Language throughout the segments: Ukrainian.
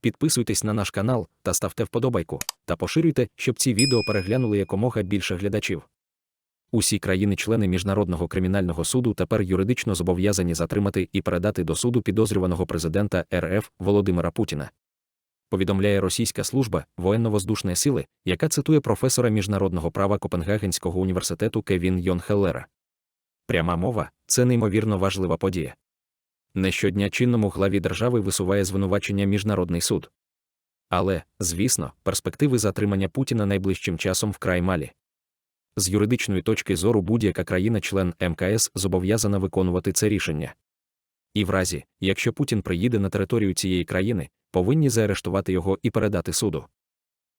Підписуйтесь на наш канал та ставте вподобайку, та поширюйте, щоб ці відео переглянули якомога більше глядачів. Усі країни-члени Міжнародного кримінального суду тепер юридично зобов'язані затримати і передати до суду підозрюваного президента РФ Володимира Путіна. Повідомляє російська служба воєнно-воздушної сили, яка цитує професора міжнародного права Копенгагенського університету Кевін Йон Хеллера. Пряма мова це неймовірно важлива подія. Не щодня чинному главі держави висуває звинувачення Міжнародний суд. Але, звісно, перспективи затримання Путіна найближчим часом вкрай малі. З юридичної точки зору будь-яка країна-член МКС зобов'язана виконувати це рішення. І в разі, якщо Путін приїде на територію цієї країни, повинні заарештувати його і передати суду.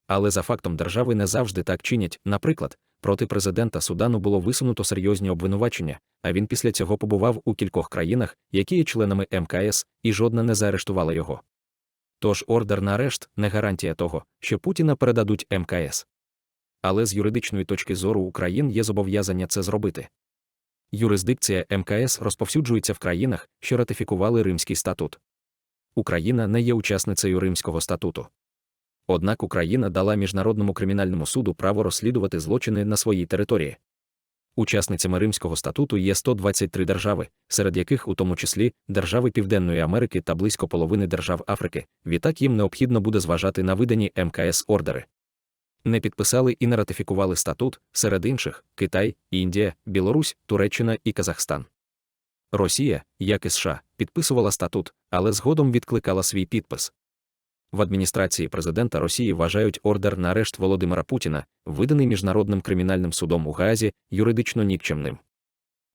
Але за фактом держави не завжди так чинять, наприклад, проти президента Судану було висунуто серйозні обвинувачення, а він після цього побував у кількох країнах, які є членами МКС, і жодна не заарештувала його. Тож ордер на арешт не гарантія того, що Путіна передадуть МКС. Але з юридичної точки зору Україн є зобов'язання це зробити. Юрисдикція МКС розповсюджується в країнах, що ратифікували Римський статут. Україна не є учасницею Римського статуту. Однак Україна дала Міжнародному кримінальному суду право розслідувати злочини на своїй території. Учасницями Римського статуту є 123 держави, серед яких, у тому числі, держави Південної Америки та близько половини держав Африки, відтак їм необхідно буде зважати на видані МКС ордери. Не підписали і не ратифікували статут, серед інших Китай, Індія, Білорусь, Туреччина і Казахстан. Росія, як і США, підписувала статут, але згодом відкликала свій підпис. В адміністрації президента Росії вважають ордер на арешт Володимира Путіна, виданий Міжнародним кримінальним судом у Гаазі, юридично нікчемним.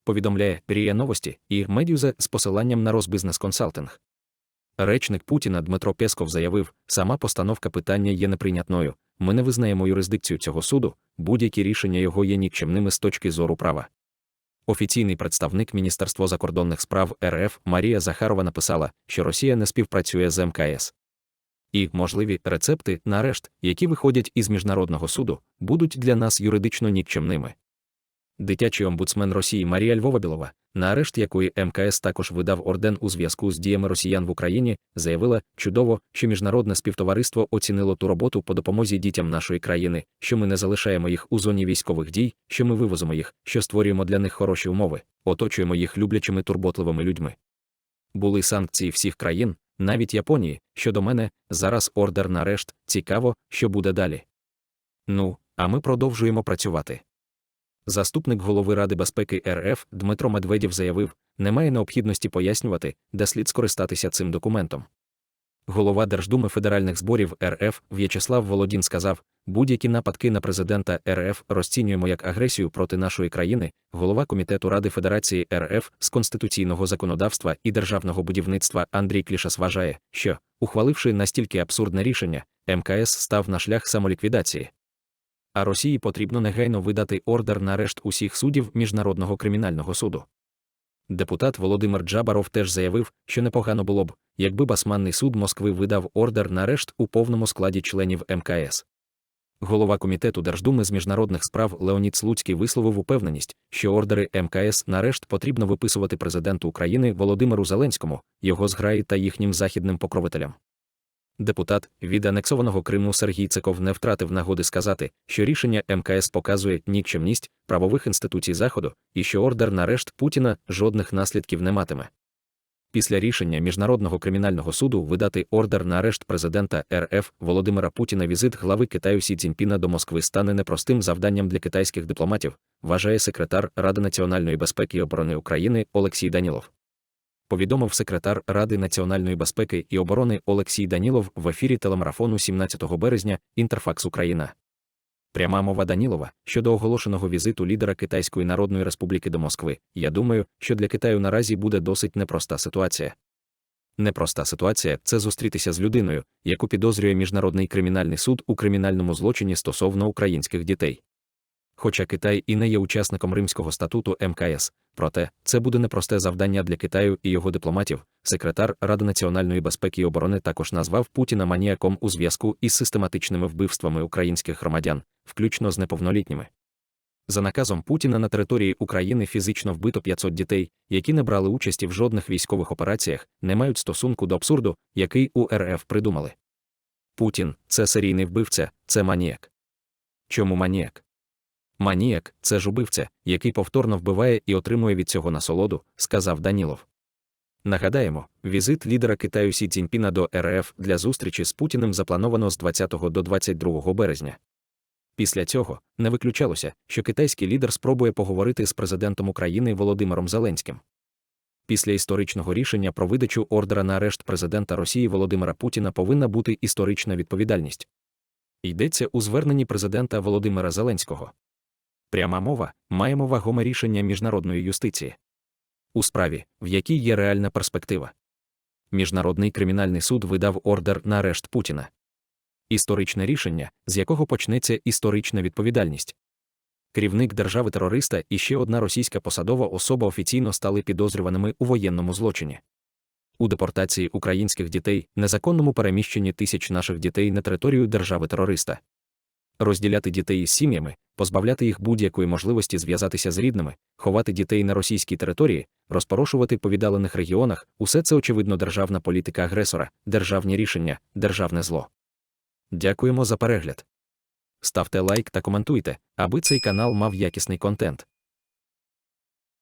Повідомляє Рія Новості і Медюзе з посиланням на Росбізнес Консалтинг. Речник Путіна Дмитро Пєсков заявив, сама постановка питання є неприйнятною. Ми не визнаємо юрисдикцію цього суду, будь-які рішення його є нікчемними з точки зору права. Офіційний представник Міністерства закордонних справ РФ Марія Захарова написала, що Росія не співпрацює з МКС. І можливі рецепти на арешт, які виходять із міжнародного суду, будуть для нас юридично нікчемними. Дитячий омбудсмен Росії Марія Львова-Білова, на арешт якої МКС також видав орден у зв'язку з діями росіян в Україні, заявила чудово, що міжнародне співтовариство оцінило ту роботу по допомозі дітям нашої країни, що ми не залишаємо їх у зоні військових дій, що ми вивозимо їх, що створюємо для них хороші умови, оточуємо їх люблячими турботливими людьми. Були санкції всіх країн, навіть Японії, щодо мене, зараз ордер на арешт, цікаво, що буде далі. Ну, а ми продовжуємо працювати. Заступник голови Ради безпеки РФ Дмитро Медведєв заявив, немає необхідності пояснювати, де слід скористатися цим документом. Голова Держдуми федеральних зборів РФ В'ячеслав Володін сказав, будь-які нападки на президента РФ розцінюємо як агресію проти нашої країни. Голова Комітету Ради Федерації РФ з конституційного законодавства і державного будівництва Андрій Клішас вважає, що, ухваливши настільки абсурдне рішення, МКС став на шлях самоліквідації. А Росії потрібно негайно видати ордер на арешт усіх суддів Міжнародного кримінального суду. Депутат Володимир Джабаров теж заявив, що непогано було б, якби Басманний суд Москви видав ордер на арешт у повному складі членів МКС. Голова комітету Держдуми з міжнародних справ Леонід Слуцький висловив упевненість, що ордери МКС на арешт потрібно виписувати президенту України Володимиру Зеленському, його зграї та їхнім західним покровителям. Депутат від анексованого Криму Сергій Циков не втратив нагоди сказати, що рішення МКС показує нікчемність правових інституцій Заходу і що ордер на арешт Путіна жодних наслідків не матиме. Після рішення Міжнародного кримінального суду видати ордер на арешт президента РФ Володимира Путіна візит глави Китаю Сі Цзіньпіна до Москви стане непростим завданням для китайських дипломатів, вважає секретар Ради національної безпеки і оборони України Олексій Данілов повідомив секретар Ради національної безпеки і оборони Олексій Данілов в ефірі телемарафону 17 березня Інтерфакс Україна. Пряма мова Данілова щодо оголошеного візиту лідера Китайської Народної Республіки до Москви. Я думаю, що для Китаю наразі буде досить непроста ситуація. Непроста ситуація це зустрітися з людиною, яку підозрює Міжнародний кримінальний суд у кримінальному злочині стосовно українських дітей. Хоча Китай і не є учасником Римського статуту МКС, проте це буде непросте завдання для Китаю і його дипломатів. Секретар Ради національної безпеки і оборони також назвав Путіна маніяком у зв'язку із систематичними вбивствами українських громадян, включно з неповнолітніми. За наказом Путіна на території України фізично вбито 500 дітей, які не брали участі в жодних військових операціях, не мають стосунку до абсурду, який у РФ придумали. Путін це серійний вбивця, це маніяк. Чому маніяк? Маніяк це ж убивця, який повторно вбиває і отримує від цього насолоду, сказав Данілов. Нагадаємо, візит лідера Китаю Сі Цзіньпіна до РФ для зустрічі з Путіним заплановано з 20 до 22 березня. Після цього не виключалося, що китайський лідер спробує поговорити з президентом України Володимиром Зеленським. Після історичного рішення про видачу ордера на арешт президента Росії Володимира Путіна повинна бути історична відповідальність. Йдеться у зверненні президента Володимира Зеленського. Пряма мова маємо вагоме рішення міжнародної юстиції. У справі, в якій є реальна перспектива. Міжнародний кримінальний суд видав ордер на арешт Путіна. Історичне рішення, з якого почнеться історична відповідальність. Керівник держави-терориста і ще одна російська посадова особа офіційно стали підозрюваними у воєнному злочині. У депортації українських дітей, незаконному переміщенні тисяч наших дітей на територію держави-терориста. Розділяти дітей із сім'ями, позбавляти їх будь-якої можливості зв'язатися з рідними, ховати дітей на російській території, розпорошувати по віддалених регіонах усе це очевидно державна політика агресора, державні рішення, державне зло. Дякуємо за перегляд. Ставте лайк та коментуйте, аби цей канал мав якісний контент.